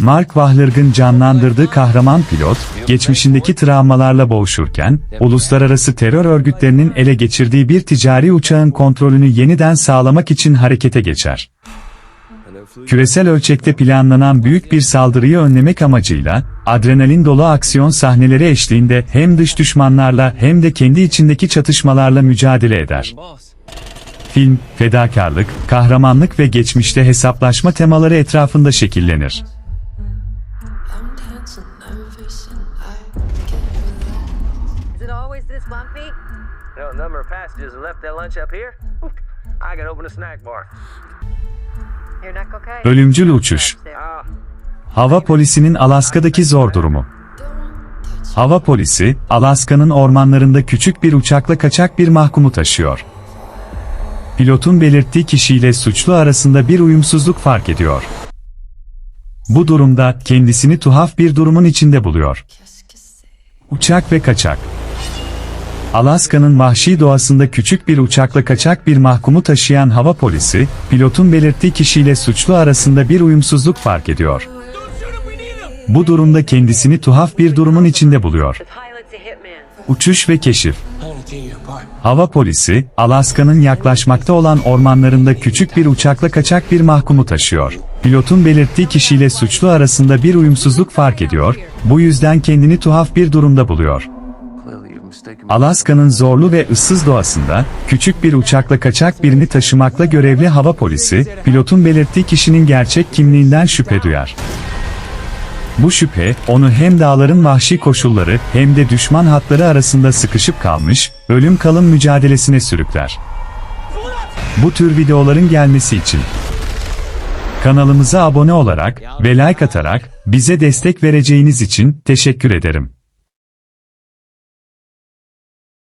Mark Wahlberg'ın canlandırdığı kahraman pilot, geçmişindeki travmalarla boğuşurken, uluslararası terör örgütlerinin ele geçirdiği bir ticari uçağın kontrolünü yeniden sağlamak için harekete geçer. Küresel ölçekte planlanan büyük bir saldırıyı önlemek amacıyla, adrenalin dolu aksiyon sahneleri eşliğinde hem dış düşmanlarla hem de kendi içindeki çatışmalarla mücadele eder. Film, fedakarlık, kahramanlık ve geçmişte hesaplaşma temaları etrafında şekillenir. Ölümcül uçuş. Ah, Hava polisinin Alaska'daki zor durumu. Hava polisi, Alaska'nın ormanlarında küçük bir uçakla kaçak bir mahkumu taşıyor. Pilotun belirttiği kişiyle suçlu arasında bir uyumsuzluk fark ediyor. Bu durumda kendisini tuhaf bir durumun içinde buluyor. Uçak ve kaçak. Alaska'nın vahşi doğasında küçük bir uçakla kaçak bir mahkumu taşıyan hava polisi, pilotun belirttiği kişiyle suçlu arasında bir uyumsuzluk fark ediyor. Bu durumda kendisini tuhaf bir durumun içinde buluyor. Uçuş ve keşif. Hava polisi, Alaska'nın yaklaşmakta olan ormanlarında küçük bir uçakla kaçak bir mahkumu taşıyor. Pilotun belirttiği kişiyle suçlu arasında bir uyumsuzluk fark ediyor, bu yüzden kendini tuhaf bir durumda buluyor. Alaska'nın zorlu ve ıssız doğasında, küçük bir uçakla kaçak birini taşımakla görevli hava polisi, pilotun belirttiği kişinin gerçek kimliğinden şüphe duyar. Bu şüphe, onu hem dağların vahşi koşulları hem de düşman hatları arasında sıkışıp kalmış, ölüm kalım mücadelesine sürükler. Bu tür videoların gelmesi için kanalımıza abone olarak ve like atarak bize destek vereceğiniz için teşekkür ederim.